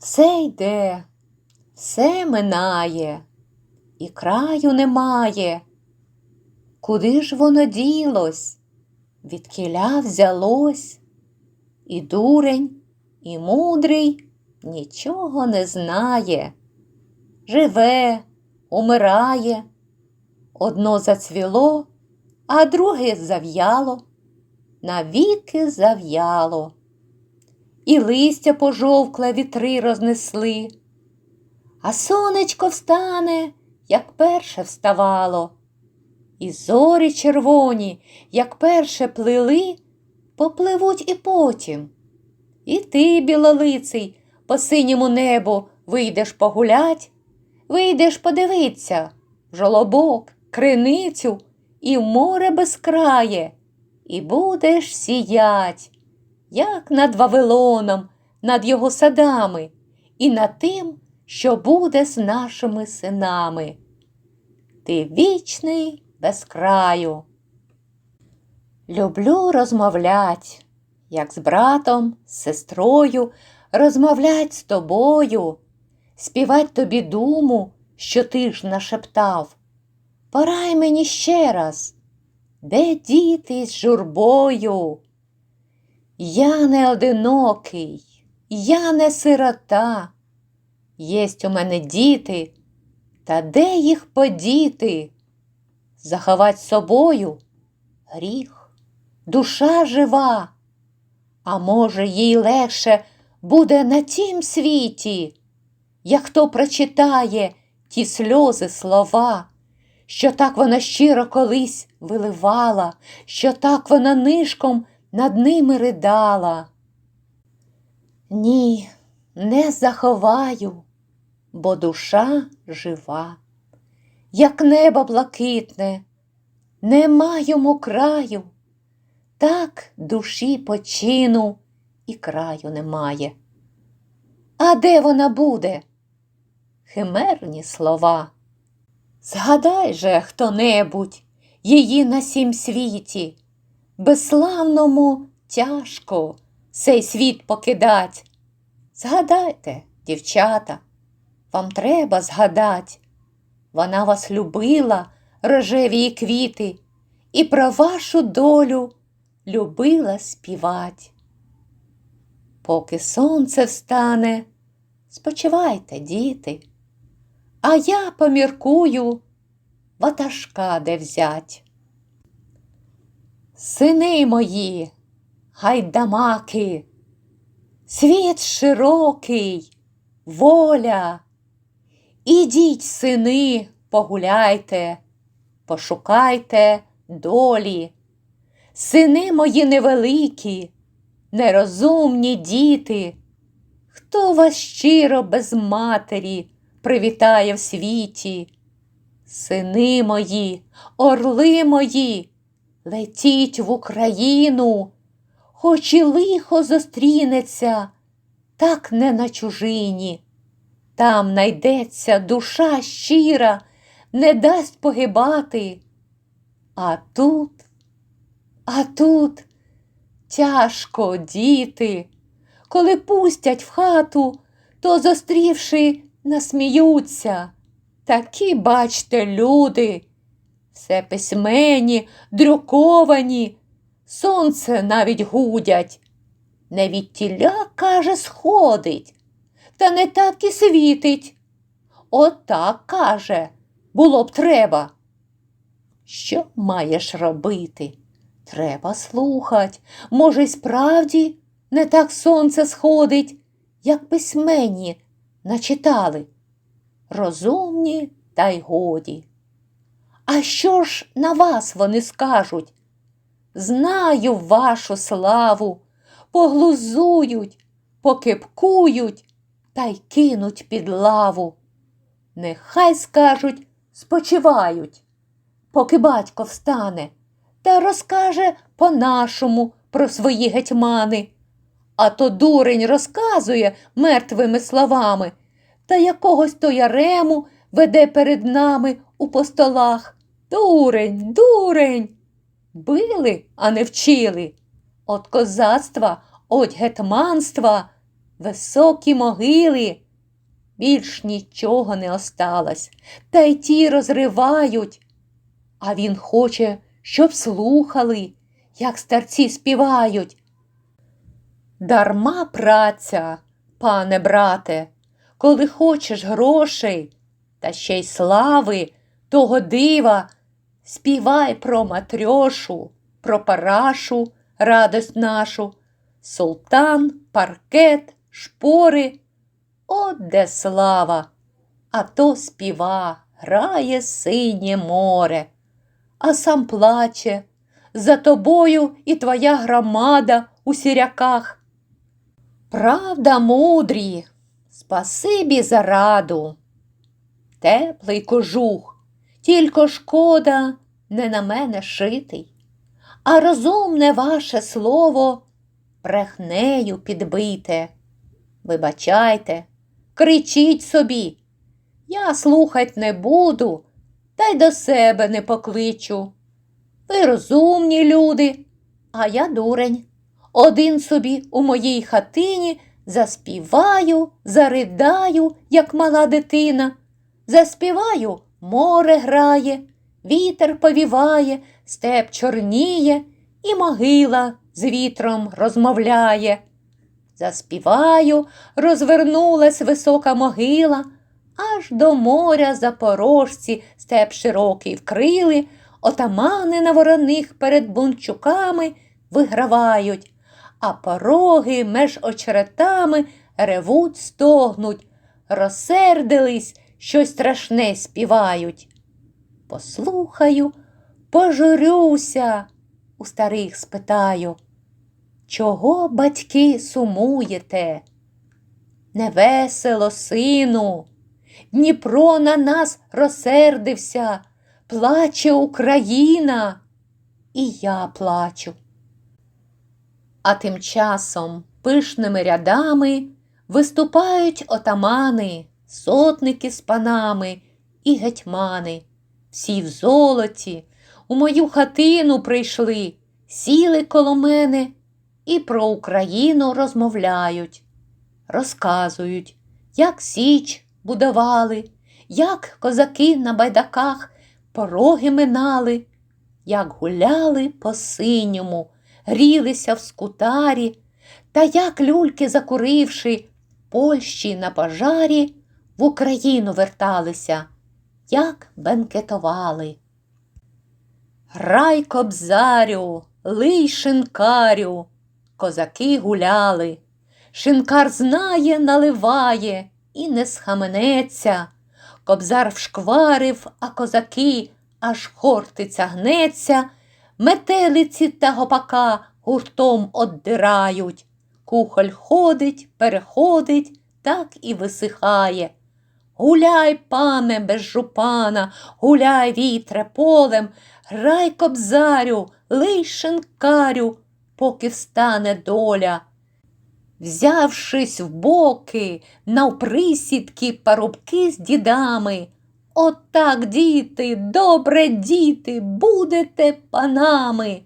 Все йде, все минає, і краю немає. Куди ж воно ділось? Від кіля взялось? І дурень, і мудрий нічого не знає. Живе, умирає. Одно зацвіло, а друге зав'яло, навіки зав'яло. І листя пожовкле вітри рознесли, а сонечко встане, як перше вставало, і зорі червоні, як перше плили, попливуть і потім. І ти, білолиций, по синьому небу вийдеш погулять, вийдеш подивиться в жолобок, криницю і море безкрає, і будеш сіять, як над Вавилоном, над його садами, і над тим, що буде з нашими синами. Ти вічний без краю. Люблю розмовлять, як з братом, з сестрою, розмовлять з тобою, співать тобі думу, що ти ж нашептав. Порай мені ще раз, де діти з журбою? Я не одинокий, я не сирота. Єсть у мене діти, та де їх подіти? Заховать собою гріх, душа жива, а може, їй легше буде на тім світі, як хто прочитає ті сльози слова, що так вона щиро колись виливала, що так вона нишком над ними ридала. Ні, не заховаю, бо душа жива, як небо блакитне, нема йому краю, так душі почину і краю немає. А де вона буде? Химерні слова. Згадай же хто-небудь її на сім світі, безславному тяжко цей світ покидать. Згадайте, дівчата, вам треба згадать. Вона вас любила, рожеві квіти, і про вашу долю любила співать. Поки сонце встане, спочивайте, діти, а я поміркую ватажка де взять. Сини мої, гайдамаки, світ широкий, воля. Ідіть, сини, погуляйте, пошукайте долі. Сини мої невеликі, нерозумні діти, хто вас щиро без матері привітає в світі? Сини мої, орли мої, летіть в Україну, хоч і лихо зустрінеться, так не на чужині. Там найдеться душа щира, не дасть погибати. А тут, а тут тяжко діти, коли пустять в хату, то, зустрівши, насміються. Такі, бачте, люди, все письмені, друковані, сонце навіть гудять. Не від тіля, каже, сходить, та не так і світить. Отак, каже, було б треба. Що маєш робити? Треба слухать. Може, й справді не так сонце сходить, як письменні начитали. Розумні та й годі. А що ж на вас вони скажуть? Знаю вашу славу, поглузують, покипкують та й кинуть під лаву. Нехай скажуть, спочивають, поки батько встане та розкаже по-нашому про свої гетьмани. А то дурень розказує мертвими словами та якогось то ярему веде перед нами у постолах. Дурень, дурень. Били, а не вчили. От козацтва, от гетманства високі могили. Більш нічого не осталось, та й ті розривають. А він хоче, щоб слухали, як старці співають. Дарма праця, пане брате, коли хочеш грошей, та ще й слави, того дива, співай про матрьошу, про парашу, радость нашу, султан, паркет, шпори. От де слава, а то співа, грає синє море, а сам плаче, за тобою і твоя громада у сіряках. Правда, мудрі, спасибі за раду. Теплий кожух, тільки шкода не на мене шитий, а розумне ваше слово брехнею підбите. Вибачайте, кричіть собі. Я слухать не буду, та й до себе не покличу. Ви розумні люди, а я дурень. Один собі у моїй хатині заспіваю, заридаю, як мала дитина. Заспіваю, море грає, вітер повіває, степ чорніє, і могила з вітром розмовляє. Заспіваю, розвернулась висока могила, аж до моря запорожці степ широкий вкрили, отамани на вороних перед бунчуками вигравають, а пороги меж очеретами ревуть, стогнуть, розсердились, щось страшне співають. Послухаю, пожурюся, у старих спитаю. Чого, батьки, сумуєте? Невесело, сину, Дніпро на нас розсердився, плаче Україна, і я плачу. А тим часом пишними рядами виступають отамани, сотники з панами і гетьмани. Всі в золоті, у мою хатину прийшли, сіли коло мене і про Україну розмовляють, розказують, як Січ будували, як козаки на байдаках пороги минали, як гуляли по синьому, грілися в скутарі, та як люльки, закуривши Польщі на пожарі, в Україну верталися, як бенкетували. Грай кобзарю, лий шинкарю, козаки гуляли. Шинкар знає, наливає і не схаменеться. Кобзар вшкварив, а козаки аж хортиця гнеться, метелиці та гопака гуртом оддирають. Кухоль ходить, переходить, так і висихає. Гуляй, пане, без жупана, гуляй, вітре, полем, грай кобзарю, лий шинкарю, поки встане доля. Взявшись в боки, навприсідки парубки з дідами. Отак, діти, добре діти, будете панами.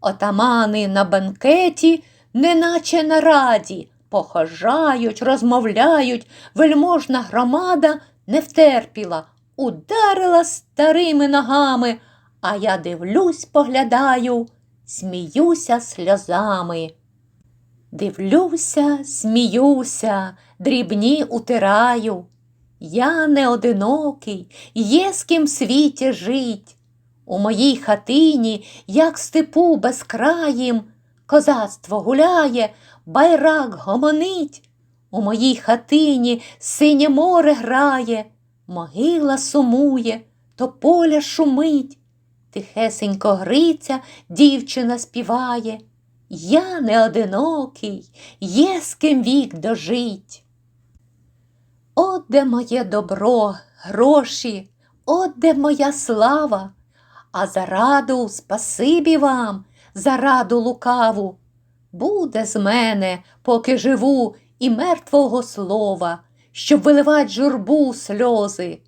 Отамани на банкеті, неначе на раді, похожають, розмовляють, вельможна громада не втерпіла, ударила старими ногами, а я дивлюсь, поглядаю, сміюся сльозами. Дивлюся, сміюся, дрібні утираю. Я не одинокий, є з ким в світі жить. У моїй хатині, як степу безкраїм, козацтво гуляє, байрак гомонить. У моїй хатині синє море грає, могила сумує, то поля шумить. Тихесенько гриця дівчина співає. Я не одинокий, є з ким вік дожить. От де моє добро, гроші, от де моя слава, а за раду спасибі вам, за раду лукаву. Буде з мене, поки живу, і мертвого слова, щоб виливать журбу сльози.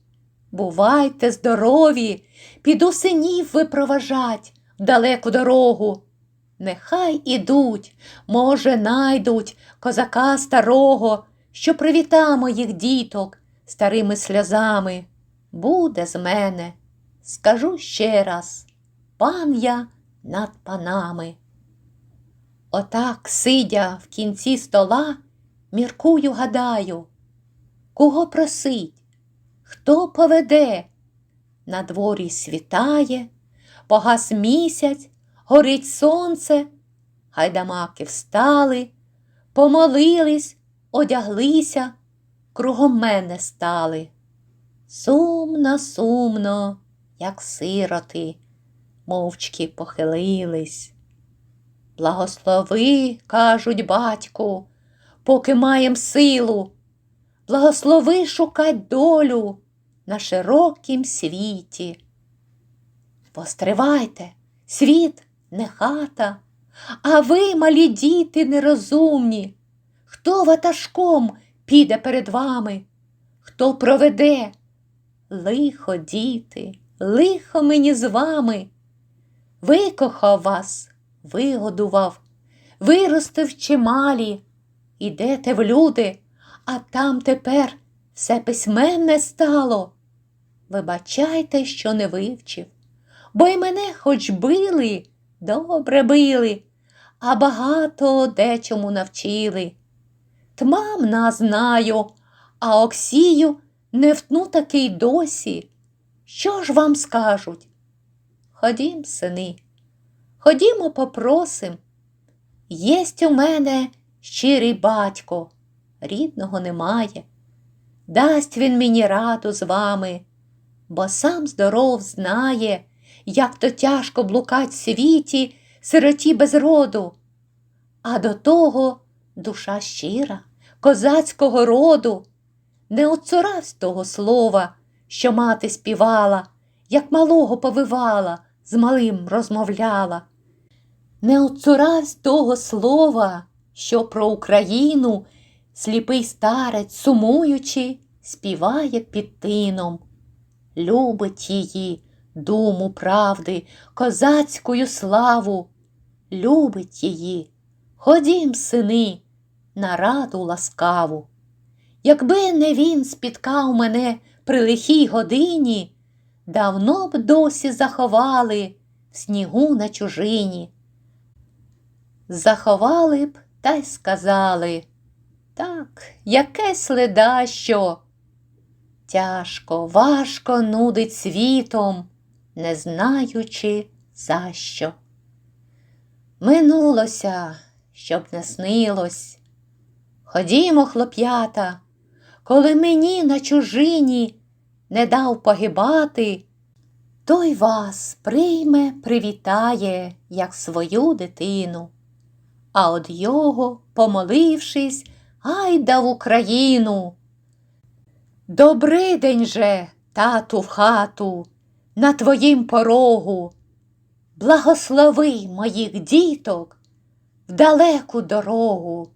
Бувайте здорові, піду синів випроважать в далеку дорогу. Нехай ідуть, може, найдуть козака старого, що привіта моїх діток старими сльозами. Буде з мене, скажу ще раз, пан я над панами. Отак, сидя в кінці стола, міркую, гадаю, кого просить, хто поведе. На дворі світає, погас місяць, горить сонце, гайдамаки встали, помолились, одяглися, кругом мене стали. Сумно, сумно, як сироти, мовчки похилились. Благослови, кажуть батьку, поки маєм силу, благослови шукать долю на широкім світі. Постривайте, світ не хата, а ви, малі діти, нерозумні. Хто ватажком піде перед вами, хто проведе? Лихо, діти, лихо мені з вами. Викохав вас, вигодував, виростив чималі. Ідете в люди, а там тепер все письменне стало. Вибачайте, що не вивчив, бо й мене хоч били, добре били, а багато дечому навчили. Тмамна знаю, а Оксію не втну такий досі. Що ж вам скажуть? Ходім, сини, ходімо, попросим. Єсть у мене щирий батько, рідного немає. Дасть він мені раду з вами, бо сам здоров знає, як то тяжко блукать в світі сироті без роду. А до того душа щира, козацького роду, не оцуравсь того слова, що мати співала, як малого повивала, з малим розмовляла. Не оцуравсь того слова, що про Україну сліпий старець, сумуючи, співає під тином. Любить її, думу правди, козацькою славу, любить її. Ходім, сини, на раду ласкаву. Якби не він спіткав мене при лихій годині, давно б досі заховали в снігу на чужині. Заховали б та й сказали, так, яке следа що. Тяжко, важко нудить світом, не знаючи за що. Минулося, щоб не снилось. Ходімо, хлоп'ята, коли мені на чужині не дав погибати, той вас прийме, привітає, як свою дитину. А од його, помолившись, гайда в Україну. Добрий день же, тату, в хату, на твоїм порогу. Благослови моїх діток в далеку дорогу.